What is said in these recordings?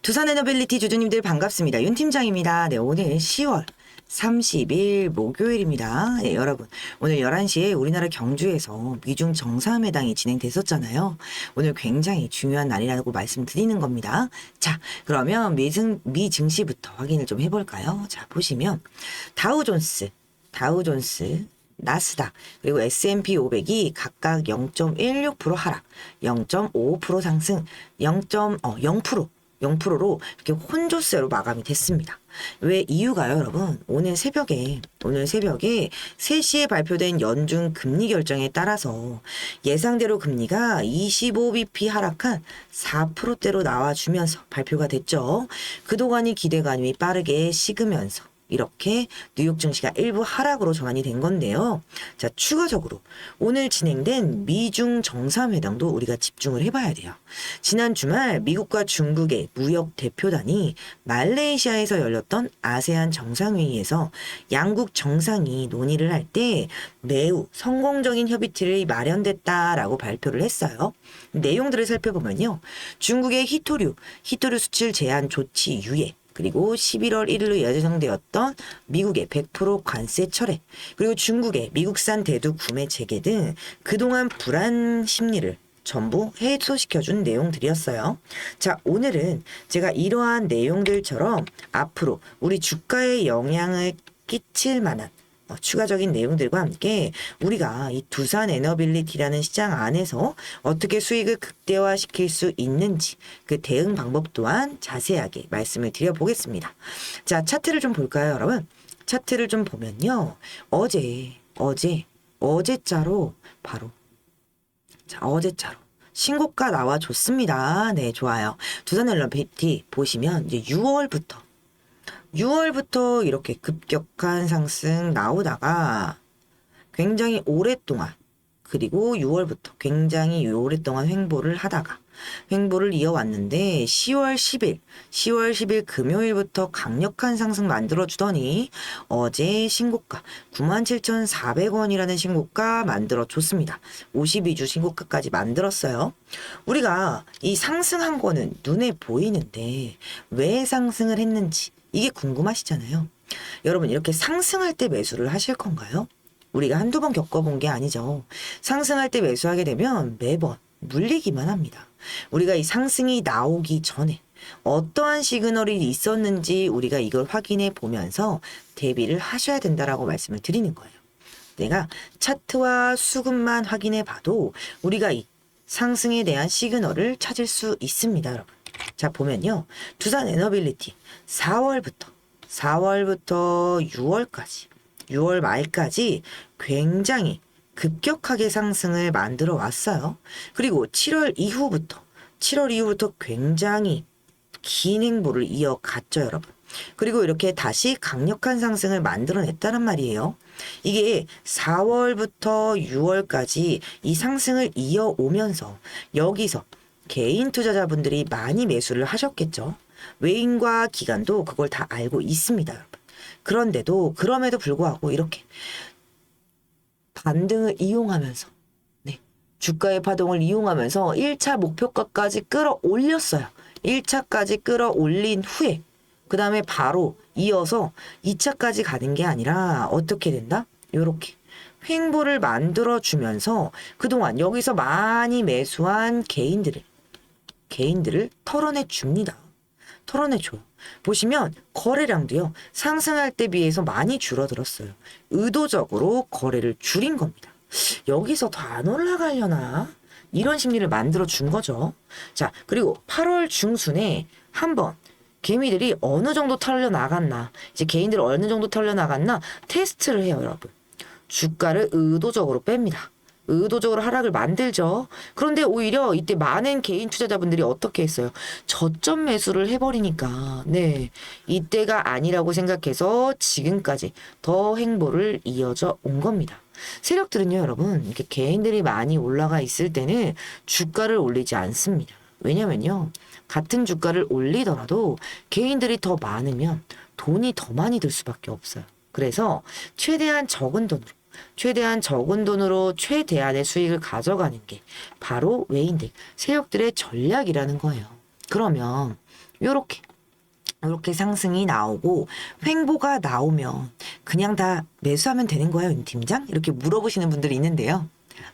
두산 에너빌리티 주주님들 반갑습니다. 윤 팀장입니다. 네, 오늘 10월 30일 목요일입니다. 네, 여러분. 오늘 11시에 우리나라 경주에서 미중 정상회담이 진행됐었잖아요. 오늘 굉장히 중요한 날이라고 말씀드리는 겁니다. 자, 그러면 미증, 미증시부터 확인을 좀 해볼까요? 자, 보시면 다우존스, 다우존스, 나스닥 그리고 S&P 500이 각각 0.16% 하락, 0.5% 상승, 0. 어, 0% 0%로 이렇게 혼조세로 마감이 됐습니다. 왜 이유가요, 여러분? 오늘 새벽에 오늘 새벽에 3시에 발표된 연준 금리 결정에 따라서 예상대로 금리가 25bp 하락한 4%대로 나와주면서 발표가 됐죠. 그동안의 기대감이 빠르게 식으면서 이렇게 뉴욕 증시가 일부 하락으로 전환이 된 건데요. 자, 추가적으로 오늘 진행된 미중 정상회담도 우리가 집중을 해봐야 돼요. 지난 주말 미국과 중국의 무역 대표단이 말레이시아에서 열렸던 아세안 정상회의에서 양국 정상이 논의를 할 때 매우 성공적인 협의틀이 마련됐다라고 발표를 했어요. 내용들을 살펴보면요. 중국의 히토류, 히토류 수출 제한 조치 유예, 그리고 11월 1일로 예정되었던 미국의 100% 관세 철회, 그리고 중국의 미국산 대두 구매 재개 등 그동안 불안 심리를 전부 해소시켜준 내용들이었어요. 자, 오늘은 제가 이러한 내용들처럼 앞으로 우리 주가에 영향을 끼칠 만한 어, 추가적인 내용들과 함께 우리가 이 두산 에너빌리티라는 시장 안에서 어떻게 수익을 극대화시킬 수 있는지 그 대응 방법 또한 자세하게 말씀을 드려보겠습니다. 자, 차트를 좀 볼까요, 여러분? 차트를 좀 보면요. 어제, 어제, 어제자로 바로 자, 어제자로. 신고가 나와줬습니다. 네, 좋아요. 두산 엘러비티 보시면 이제 6월부터 6월부터 이렇게 급격한 상승 나오다가 굉장히 오랫동안 그리고 6월부터 굉장히 오랫동안 횡보를 하다가 횡보를 이어왔는데 10월 10일, 10월 10일 금요일부터 강력한 상승 만들어주더니 어제 신고가 97,400원이라는 신고가 만들어줬습니다. 52주 신고가까지 만들었어요. 우리가 이 상승한 거는 눈에 보이는데 왜 상승을 했는지 이게 궁금하시잖아요. 여러분 이렇게 상승할 때 매수를 하실 건가요? 우리가 한두 번 겪어본 게 아니죠. 상승할 때 매수하게 되면 매번 물리기만 합니다. 우리가 이 상승이 나오기 전에 어떠한 시그널이 있었는지 우리가 이걸 확인해 보면서 대비를 하셔야 된다라고 말씀을 드리는 거예요. 내가 차트와 수급만 확인해 봐도 우리가 이 상승에 대한 시그널을 찾을 수 있습니다, 여러분. 자, 보면요. 두산 에너빌리티 4월부터 4월부터 6월까지 6월 말까지 굉장히 급격하게 상승을 만들어 왔어요. 그리고 7월 이후부터 7월 이후부터 굉장히 긴 행보를 이어갔죠, 여러분. 그리고 이렇게 다시 강력한 상승을 만들어냈다는 말이에요. 이게 4월부터 6월까지 이 상승을 이어오면서 여기서 개인 투자자분들이 많이 매수를 하셨겠죠. 외인과 기관도 그걸 다 알고 있습니다, 여러분. 그런데도 그럼에도 불구하고 이렇게 반등을 이용하면서 네. 주가의 파동을 이용하면서 1차 목표가까지 끌어올렸어요. 1차까지 끌어올린 후에 그 다음에 바로 이어서 2차까지 가는 게 아니라 어떻게 된다? 요렇게 횡보를 만들어 주면서 그동안 여기서 많이 매수한 개인들을 개인들을 털어내 줍니다. 털어내 줘요. 보시면 거래량도요. 상승할 때 비해서 많이 줄어들었어요. 의도적으로 거래를 줄인 겁니다. 여기서 더 안 올라가려나? 이런 심리를 만들어 준 거죠. 자, 그리고 8월 중순에 한번 개미들이 어느 정도 털려 나갔나, 이제 개인들 어느 정도 털려 나갔나 테스트를 해요, 여러분. 주가를 의도적으로 뺍니다. 의도적으로 하락을 만들죠. 그런데 오히려 이때 많은 개인 투자자분들이 어떻게 했어요? 저점 매수를 해버리니까, 네. 이때가 아니라고 생각해서 지금까지 더 행보를 이어져 온 겁니다. 세력들은요, 여러분, 이렇게 개인들이 많이 올라가 있을 때는 주가를 올리지 않습니다. 왜냐면요, 같은 주가를 올리더라도 개인들이 더 많으면 돈이 더 많이 들 수밖에 없어요. 그래서 최대한 적은 돈으로 최대한 적은 돈으로 최대한의 수익을 가져가는 게 바로 외인들, 세력들의 전략이라는 거예요. 그러면 요렇게 이렇게 상승이 나오고 횡보가 나오면 그냥 다 매수하면 되는 거예요, 윤 팀장? 이렇게 물어보시는 분들이 있는데요.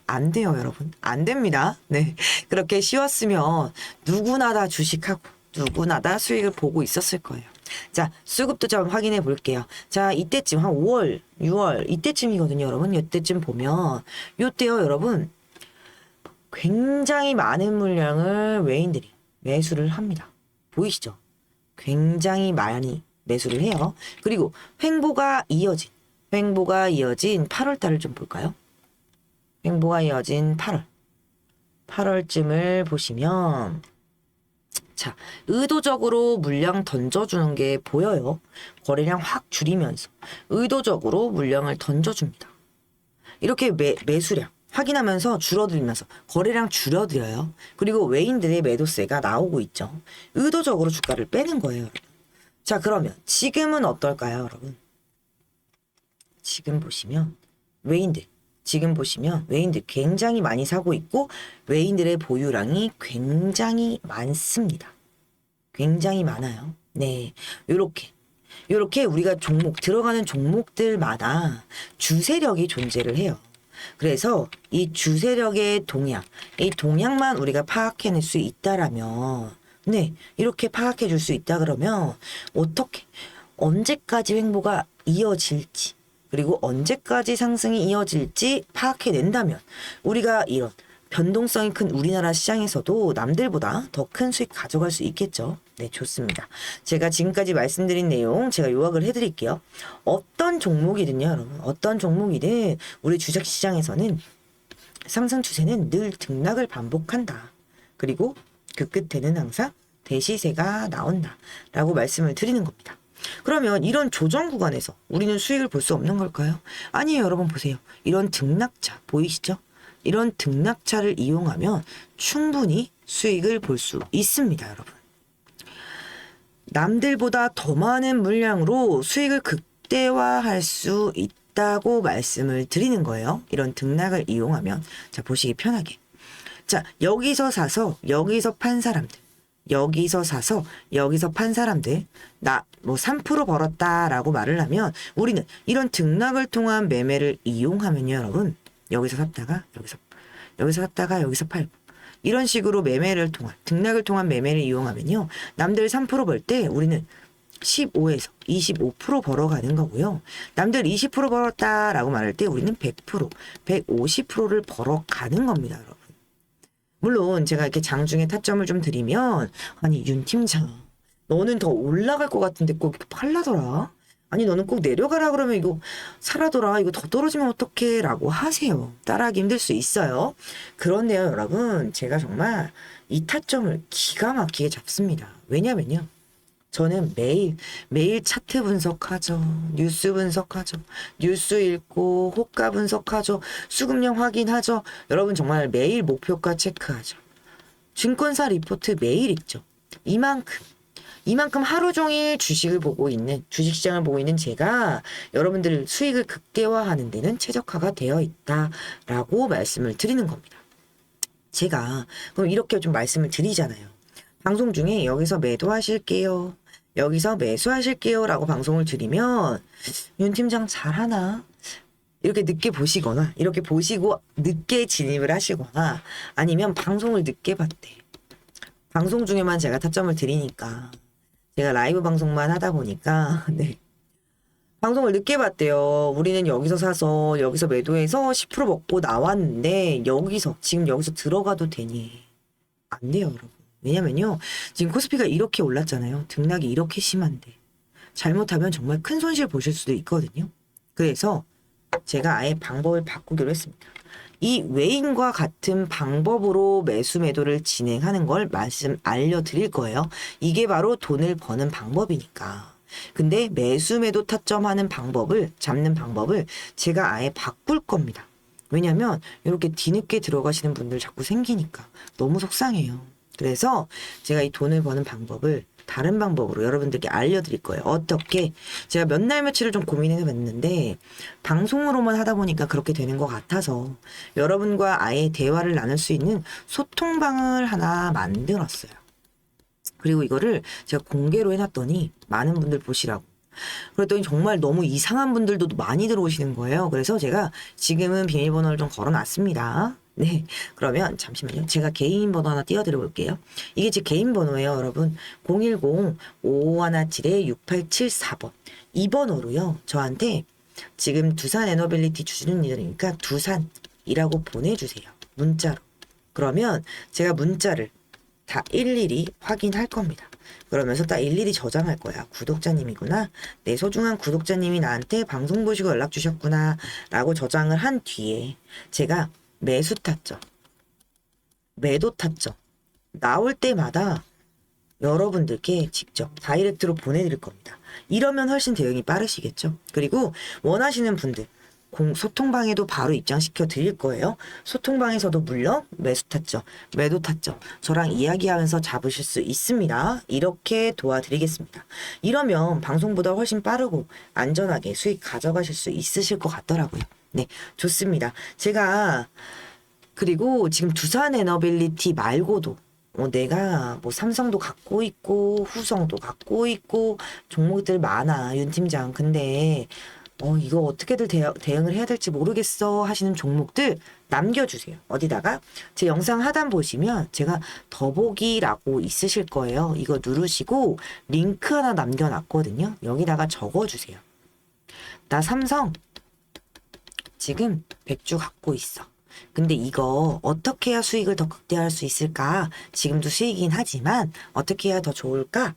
안 돼요, 여러분. 안 됩니다. 네. 그렇게 쉬웠으면 누구나 다 주식하고 누구나 다 수익을 보고 있었을 거예요. 자, 수급도 좀 확인해 볼게요. 자, 이때쯤 한 5월, 6월 이때쯤이거든요, 여러분. 이때쯤 보면 요때요, 여러분. 굉장히 많은 물량을 외인들이 매수를 합니다. 보이시죠? 굉장히 많이 매수를 해요. 그리고 횡보가 이어진, 횡보가 이어진 8월 달을 좀 볼까요? 횡보가 이어진 8월. 8월쯤을 보시면, 자, 의도적으로 물량 던져주는 게 보여요. 거래량 확 줄이면서 의도적으로 물량을 던져줍니다. 이렇게 매, 매수량 확인하면서 줄어들면서 거래량 줄어들어요. 그리고 외인들의 매도세가 나오고 있죠. 의도적으로 주가를 빼는 거예요. 여러분. 자 그러면 지금은 어떨까요 여러분? 지금 보시면 외인들 지금 보시면 외인들 굉장히 많이 사고 있고 외인들의 보유량이 굉장히 많습니다. 굉장히 많아요. 네. 요렇게 요렇게 우리가 종목 들어가는 종목들마다 주세력이 존재를 해요. 그래서 이 주세력의 동향, 이 동향만 우리가 파악해낼 수 있다라면, 네, 이렇게 파악해 줄 수 있다 그러면, 어떻게, 언제까지 횡보가 이어질지, 그리고 언제까지 상승이 이어질지 파악해낸다면, 우리가 이런 변동성이 큰 우리나라 시장에서도 남들보다 더 큰 수익 가져갈 수 있겠죠. 네, 좋습니다. 제가 지금까지 말씀드린 내용 제가 요약을 해드릴게요. 어떤 종목이든요, 여러분. 어떤 종목이든 우리 주식시장에서는 상승 추세는 늘 등락을 반복한다. 그리고 그 끝에는 항상 대시세가 나온다. 라고 말씀을 드리는 겁니다. 그러면 이런 조정 구간에서 우리는 수익을 볼 수 없는 걸까요? 아니에요, 여러분 보세요. 이런 등락차 보이시죠? 이런 등락차를 이용하면 충분히 수익을 볼 수 있습니다, 여러분. 남들보다 더 많은 물량으로 수익을 극대화할 수 있다고 말씀을 드리는 거예요. 이런 등락을 이용하면. 자, 보시기 편하게. 자, 여기서 사서 여기서 판 사람들. 여기서 사서 여기서 판 사람들. 나 뭐 3% 벌었다라고 말을 하면 우리는 이런 등락을 통한 매매를 이용하면요, 여러분. 여기서 샀다가 여기서 여기서 샀다가 여기서 팔고 이런 식으로 매매를 통한 등락을 통한 매매를 이용하면요 남들 3%벌 때 우리는 15에서 25% 벌어가는 거고요. 남들 20% 벌었다라고 말할 때 우리는 100%, 150%를 벌어가는 겁니다, 여러분. 물론 제가 이렇게 장중에 타점을 좀 드리면 아니 윤 팀장 너는 더 올라갈 것 같은데 꼭 이렇게 팔라더라. 아니 너는 꼭 내려가라 그러면 이거 사라더라? 이거 더 떨어지면 어떡해 라고 하세요. 따라하기 힘들 수 있어요. 그런데요 여러분. 제가 정말 이 타점을 기가 막히게 잡습니다. 왜냐면요 저는 매일 매일 차트 분석하죠. 뉴스 분석하죠. 뉴스 읽고 호가 분석하죠. 수급량 확인하죠. 여러분 정말 매일 목표가 체크하죠. 증권사 리포트 매일 읽죠. 이만큼. 이만큼 하루 종일 주식을 보고 있는 주식시장을 보고 있는 제가 여러분들 수익을 극대화하는 데는 최적화가 되어 있다라고 말씀을 드리는 겁니다. 제가 그럼 이렇게 좀 말씀을 드리잖아요. 방송 중에 여기서 매도하실게요. 여기서 매수하실게요. 라고 방송을 드리면 윤 팀장 잘하나? 이렇게 늦게 보시거나 이렇게 보시고 늦게 진입을 하시거나 아니면 방송을 늦게 봤대. 방송 중에만 제가 타점을 드리니까 제가 라이브 방송만 하다 보니까 네. 방송을 늦게 봤대요. 우리는 여기서 사서 여기서 매도해서 10% 먹고 나왔는데 여기서 지금 여기서 들어가도 되니 안 돼요, 여러분. 왜냐면요. 지금 코스피가 이렇게 올랐잖아요. 등락이 이렇게 심한데 잘못하면 정말 큰 손실 보실 수도 있거든요. 그래서 제가 아예 방법을 바꾸기로 했습니다. 이 외인과 같은 방법으로 매수 매도를 진행하는 걸 말씀 알려드릴 거예요. 이게 바로 돈을 버는 방법이니까. 근데 매수 매도 타점하는 방법을 잡는 방법을 제가 아예 바꿀 겁니다. 왜냐면 이렇게 뒤늦게 들어가시는 분들 자꾸 생기니까 너무 속상해요. 그래서 제가 이 돈을 버는 방법을 다른 방법으로 여러분들께 알려드릴 거예요. 어떻게? 제가 몇 날 며칠을 좀 고민해 봤는데, 방송으로만 하다 보니까 그렇게 되는 것 같아서, 여러분과 아예 대화를 나눌 수 있는 소통방을 하나 만들었어요. 그리고 이거를 제가 공개로 해놨더니 많은 분들 보시라고. 그랬더니 정말 너무 이상한 분들도 많이 들어오시는 거예요. 그래서 제가 지금은 비밀번호를 좀 걸어놨습니다. 네. 그러면 잠시만요. 제가 개인 번호 하나 띄워드려 볼게요. 이게 제 개인 번호예요, 여러분. 010-5517-6874번. 이 번호로요. 저한테 지금 두산 에너빌리티 주시는 일이니까 두산이라고 보내주세요. 문자로. 그러면 제가 문자를 다 일일이 확인할 겁니다. 그러면서 딱 일일이 저장할 거야. 구독자님이구나. 내 소중한 구독자님이 나한테 방송 보시고 연락 주셨구나. 라고 저장을 한 뒤에 제가 매수 탔죠. 매도 탔죠. 나올 때마다 여러분들께 직접 다이렉트로 보내드릴 겁니다. 이러면 훨씬 대응이 빠르시겠죠. 그리고 원하시는 분들 공, 소통방에도 바로 입장시켜 드릴 거예요. 소통방에서도 물론 매수 탔죠. 매도 탔죠. 저랑 이야기하면서 잡으실 수 있습니다. 이렇게 도와드리겠습니다. 이러면 방송보다 훨씬 빠르고 안전하게 수익 가져가실 수 있으실 것 같더라고요. 네, 좋습니다. 제가 그리고 지금 두산 에너빌리티 말고도 어, 내가 뭐 삼성도 갖고 있고 후성도 갖고 있고 종목들 많아 윤 팀장. 근데 어 이거 어떻게들 대, 대응을 해야 될지 모르겠어 하시는 종목들 남겨주세요. 어디다가? 제 영상 하단 보시면 제가 더보기라고 있으실 거예요. 이거 누르시고 링크 하나 남겨놨거든요. 여기다가 적어주세요. 나 삼성 지금 100주 갖고 있어. 근데 이거 어떻게 해야 수익을 더 극대화할 수 있을까? 지금도 수익이긴 하지만 어떻게 해야 더 좋을까?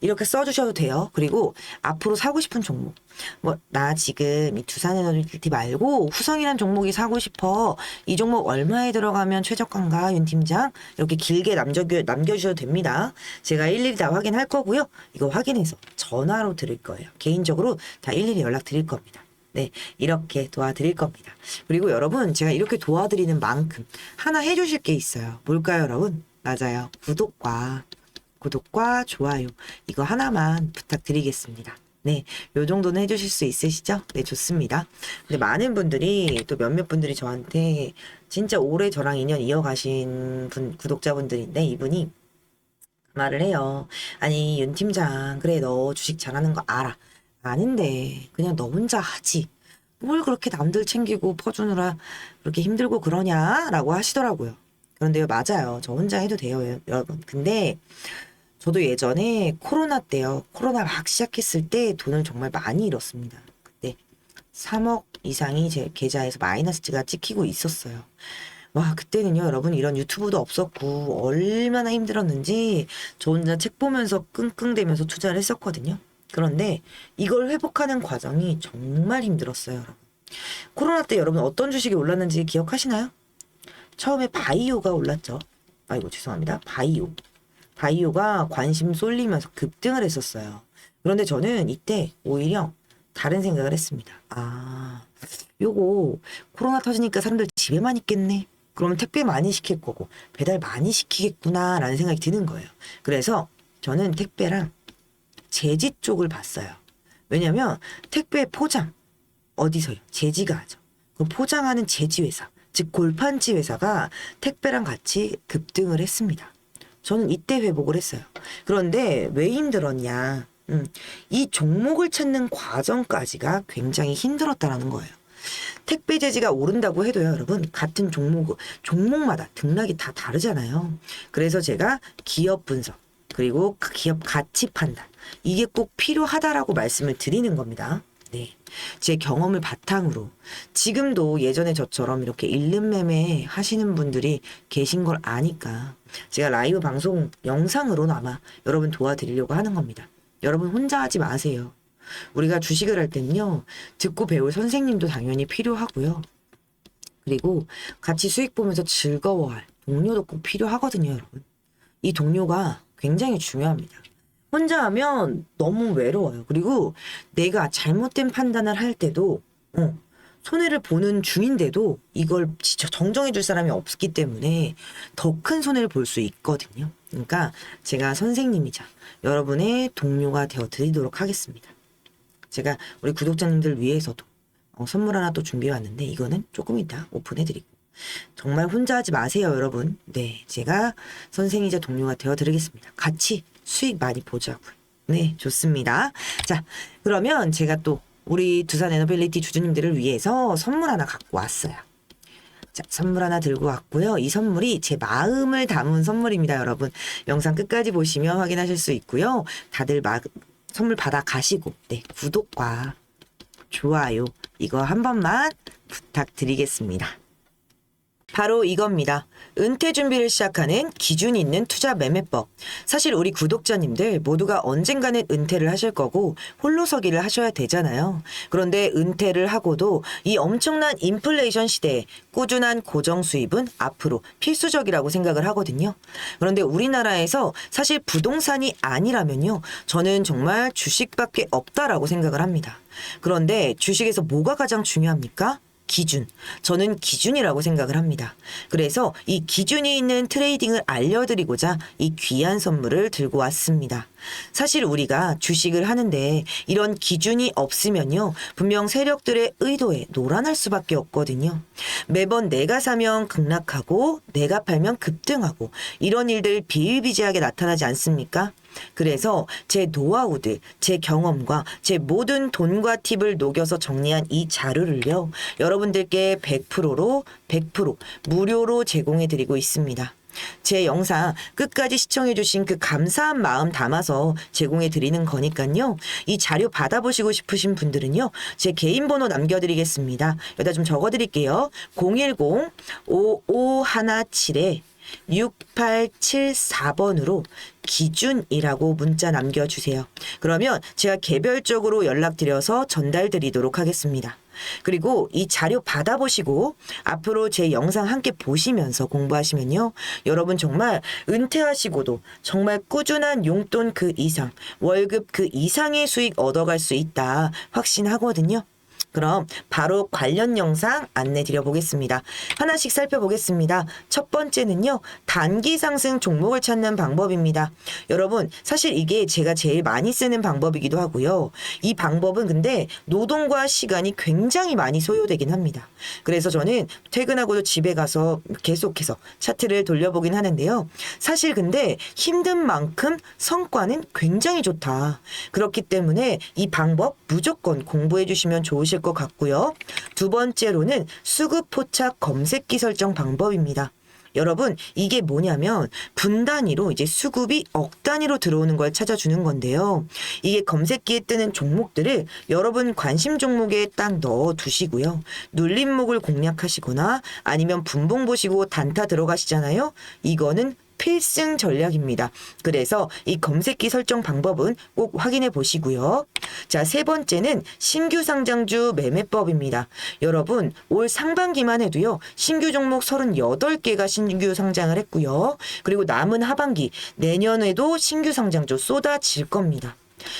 이렇게 써주셔도 돼요. 그리고 앞으로 사고 싶은 종목. 뭐, 나 지금 이 두산에너지티 말고 후성이란 종목이 사고 싶어. 이 종목 얼마에 들어가면 최저가인가, 윤 팀장? 이렇게 길게 남겨, 남겨주셔도 됩니다. 제가 일일이 다 확인할 거고요. 이거 확인해서 전화로 드릴 거예요. 개인적으로 다 일일이 연락 드릴 겁니다. 네, 이렇게 도와드릴 겁니다. 그리고 여러분, 제가 이렇게 도와드리는 만큼 하나 해주실 게 있어요. 뭘까요, 여러분? 맞아요. 구독과, 구독과 좋아요. 이거 하나만 부탁드리겠습니다. 네, 요 정도는 해주실 수 있으시죠? 네, 좋습니다. 근데 많은 분들이, 또 몇몇 분들이 저한테 진짜 오래 저랑 인연 이어가신 분, 구독자분들인데, 이분이 그 말을 해요. 아니, 윤 팀장, 그래, 너 주식 잘하는 거 알아. 아닌데, 그냥 너 혼자 하지. 뭘 그렇게 남들 챙기고 퍼주느라 그렇게 힘들고 그러냐? 라고 하시더라고요. 그런데요, 맞아요. 저 혼자 해도 돼요, 여러분. 근데 저도 예전에 코로나 때요. 코로나 막 시작했을 때 돈을 정말 많이 잃었습니다. 그때 3억 이상이 제 계좌에서 마이너스가 찍히고 있었어요. 와, 그때는요, 여러분, 이런 유튜브도 없었고, 얼마나 힘들었는지, 저 혼자 책 보면서 끙끙대면서 투자를 했었거든요. 그런데 이걸 회복하는 과정이 정말 힘들었어요, 여러분. 코로나 때 여러분 어떤 주식이 올랐는지 기억하시나요? 처음에 바이오가 올랐죠. 아이고, 죄송합니다. 바이오. 바이오가 관심 쏠리면서 급등을 했었어요. 그런데 저는 이때 오히려 다른 생각을 했습니다. 아, 요거 코로나 터지니까 사람들 집에만 있겠네. 그러면 택배 많이 시킬 거고 배달 많이 시키겠구나라는 생각이 드는 거예요. 그래서 저는 택배랑 제지 쪽을 봤어요. 왜냐면 택배 포장 어디서요? 제지가 하죠. 그 포장하는 제지 회사, 즉 골판지 회사가 택배랑 같이 급등을 했습니다. 저는 이때 회복을 했어요. 그런데 왜 힘들었냐? 음, 이 종목을 찾는 과정까지가 굉장히 힘들었다라는 거예요. 택배 제지가 오른다고 해도요, 여러분, 같은 종목, 종목마다 등락이 다 다르잖아요. 그래서 제가 기업 분석, 그리고 그 기업 가치 판단, 이게 꼭 필요하다라고 말씀을 드리는 겁니다. 네. 제 경험을 바탕으로 지금도 예전에 저처럼 이렇게 일름 매매 하시는 분들이 계신 걸 아니까 제가 라이브 방송 영상으로나마 여러분 도와드리려고 하는 겁니다. 여러분 혼자 하지 마세요. 우리가 주식을 할 때는요, 듣고 배울 선생님도 당연히 필요하고요. 그리고 같이 수익 보면서 즐거워할 동료도 꼭 필요하거든요, 여러분. 이 동료가 굉장히 중요합니다. 혼자 하면 너무 외로워요. 그리고 내가 잘못된 판단을 할 때도, 어, 손해를 보는 중인데도 이걸 정정해 줄 사람이 없기 때문에 더 큰 손해를 볼 수 있거든요. 그러니까 제가 선생님이자 여러분의 동료가 되어 드리도록 하겠습니다. 제가 우리 구독자님들 위해서도 어, 선물 하나 또 준비해 왔는데 이거는 조금 이따 오픈해 드리고 정말 혼자 하지 마세요, 여러분. 네, 제가 선생이자 동료가 되어 드리겠습니다. 같이 수익 많이 보자고요. 네, 좋습니다. 자, 그러면 제가 또 우리 두산 에너빌리티 주주님들을 위해서 선물 하나 갖고 왔어요. 자, 선물 하나 들고 왔고요. 이 선물이 제 마음을 담은 선물입니다, 여러분. 영상 끝까지 보시면 확인하실 수 있고요. 다들 마, 선물 받아 가시고, 네, 구독과 좋아요, 이거 한 번만 부탁드리겠습니다. 바로 이겁니다. 은퇴 준비를 시작하는 기준 있는 투자 매매법. 사실 우리 구독자님들 모두가 언젠가는 은퇴를 하실 거고 홀로서기를 하셔야 되잖아요. 그런데 은퇴를 하고도 이 엄청난 인플레이션 시대에 꾸준한 고정 수입은 앞으로 필수적이라고 생각을 하거든요. 그런데 우리나라에서 사실 부동산이 아니라면요. 저는 정말 주식밖에 없다라고 생각을 합니다. 그런데 주식에서 뭐가 가장 중요합니까? 기준. 저는 기준이라고 생각을 합니다. 그래서 이 기준이 있는 트레이딩을 알려드리고자 이 귀한 선물을 들고 왔습니다. 사실 우리가 주식을 하는데 이런 기준이 없으면요. 분명 세력들의 의도에 노란할 수밖에 없거든요. 매번 내가 사면 급락하고 내가 팔면 급등하고 이런 일들 비일비재하게 나타나지 않습니까? 그래서 제 노하우들, 제 경험과 제 모든 돈과 팁을 녹여서 정리한 이 자료를요, 여러분들께 100%로 100% 무료로 제공해 드리고 있습니다. 제 영상 끝까지 시청해주신 그 감사한 마음 담아서 제공해 드리는 거니까요. 이 자료 받아보시고 싶으신 분들은요. 제 개인 번호 남겨드리겠습니다. 여기다 좀 적어드릴게요. 010-5517에 6874번으로 기준이라고 문자 남겨주세요. 그러면 제가 개별적으로 연락드려서 전달드리도록 하겠습니다. 그리고 이 자료 받아보시고 앞으로 제 영상 함께 보시면서 공부하시면요. 여러분 정말 은퇴하시고도 정말 꾸준한 용돈 그 이상, 월급 그 이상의 수익 얻어갈 수 있다 확신하거든요. 그럼 바로 관련 영상 안내 드려 보겠습니다. 하나씩 살펴보겠습니다. 첫 번째는요. 단기 상승 종목을 찾는 방법입니다. 여러분, 사실 이게 제가 제일 많이 쓰는 방법이기도 하고요. 이 방법은 근데 노동과 시간이 굉장히 많이 소요되긴 합니다. 그래서 저는 퇴근하고도 집에 가서 계속해서 차트를 돌려보긴 하는데요. 사실 근데 힘든 만큼 성과는 굉장히 좋다. 그렇기 때문에 이 방법 무조건 공부해 주시면 좋으실 것 같고요. 두 번째로는 수급 포착 검색기 설정 방법입니다. 여러분, 이게 뭐냐면 분 단위로 이제 수급이 억 단위로 들어오는 걸 찾아주는 건데요. 이게 검색기에 뜨는 종목들을 여러분 관심 종목에 딱 넣어 두시고요. 눌림목을 공략하시거나 아니면 분봉 보시고 단타 들어가시잖아요. 이거는 필승 전략입니다. 그래서 이 검색기 설정 방법은 꼭 확인해 보시고요. 자, 세 번째는 신규 상장주 매매법입니다. 여러분, 올 상반기만 해도요, 신규 종목 38개가 신규 상장을 했고요. 그리고 남은 하반기, 내년에도 신규 상장주 쏟아질 겁니다.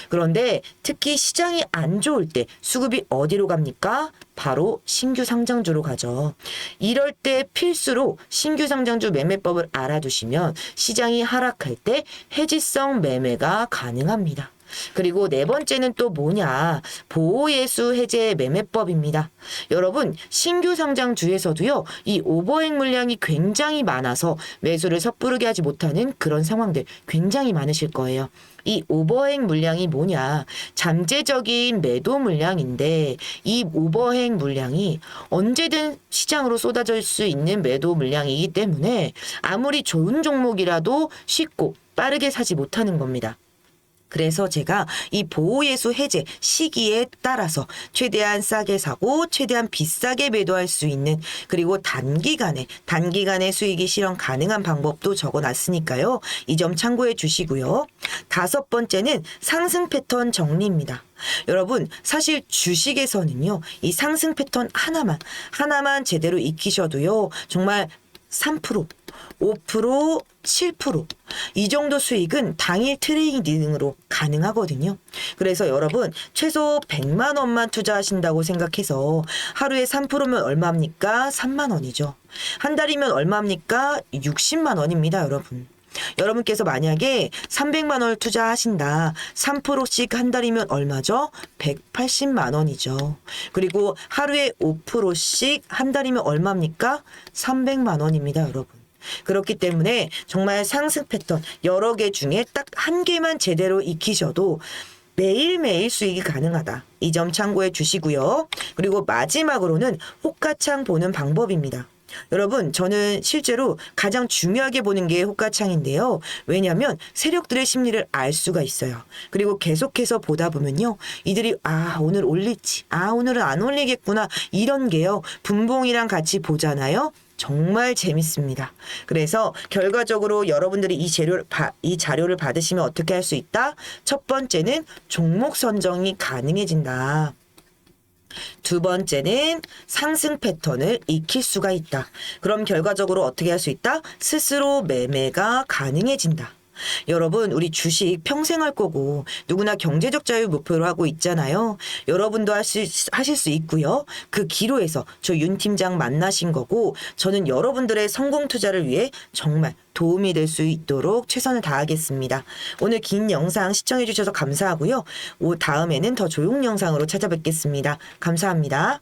그런데 특히 시장이 안 좋을 때 수급이 어디로 갑니까? 바로 신규 상장주로 가죠. 이럴 때 필수로 신규 상장주 매매법을 알아두시면 시장이 하락할 때 해지성 매매가 가능합니다. 그리고 네 번째는 또 뭐냐? 보호예수 해제 매매법입니다. 여러분, 신규 상장 주에서도요, 이 오버행 물량이 굉장히 많아서 매수를 섣부르게 하지 못하는 그런 상황들 굉장히 많으실 거예요. 이 오버행 물량이 뭐냐? 잠재적인 매도 물량인데 이 오버행 물량이 언제든 시장으로 쏟아질 수 있는 매도 물량이기 때문에 아무리 좋은 종목이라도 쉽고 빠르게 사지 못하는 겁니다. 그래서 제가 이 보호예수 해제 시기에 따라서 최대한 싸게 사고 최대한 비싸게 매도할 수 있는 그리고 단기간에 단기간에 수익이 실현 가능한 방법도 적어 놨으니까요. 이 점 참고해 주시고요. 다섯 번째는 상승 패턴 정리입니다. 여러분, 사실 주식에서는요, 이 상승 패턴 하나만, 하나만 제대로 익히셔도요, 정말 3%, 5%, 7%. 이 정도 수익은 당일 트레이딩으로 가능하거든요. 그래서 여러분, 최소 100만 원만 투자하신다고 생각해서 하루에 3%면 얼마입니까? 3만 원이죠. 한 달이면 얼마입니까? 60만 원입니다, 여러분. 여러분께서 만약에 300만 원을 투자하신다. 3%씩 한 달이면 얼마죠? 180만 원이죠. 그리고 하루에 5%씩 한 달이면 얼마입니까? 300만 원입니다, 여러분. 그렇기 때문에 정말 상승 패턴 여러 개 중에 딱 한 개만 제대로 익히셔도 매일매일 수익이 가능하다. 이 점 참고해 주시고요. 그리고 마지막으로는 호가창 보는 방법입니다. 여러분, 저는 실제로 가장 중요하게 보는 게 호가창인데요. 왜냐하면 세력들의 심리를 알 수가 있어요. 그리고 계속해서 보다 보면요. 이들이, 아, 오늘 올릴지, 아, 오늘은 안 올리겠구나. 이런 게요. 분봉이랑 같이 보잖아요. 정말 재밌습니다. 그래서 결과적으로 여러분들이 이 재료를 바- 이 자료를 받으시면 어떻게 할 수 있다? 첫 번째는 종목 선정이 가능해진다. 두 번째는 상승 패턴을 익힐 수가 있다. 그럼 결과적으로 어떻게 할 수 있다? 스스로 매매가 가능해진다. 여러분, 우리 주식 평생 할 거고, 누구나 경제적 자유 목표로 하고 있잖아요. 여러분도 하실, 하실 수 있고요. 그 기로에서 저 윤 팀장 만나신 거고, 저는 여러분들의 성공 투자를 위해 정말 도움이 될 수 있도록 최선을 다하겠습니다. 오늘 긴 영상 시청해 주셔서 감사하고요. 오, 다음에는 더 조용 영상으로 찾아뵙겠습니다. 감사합니다.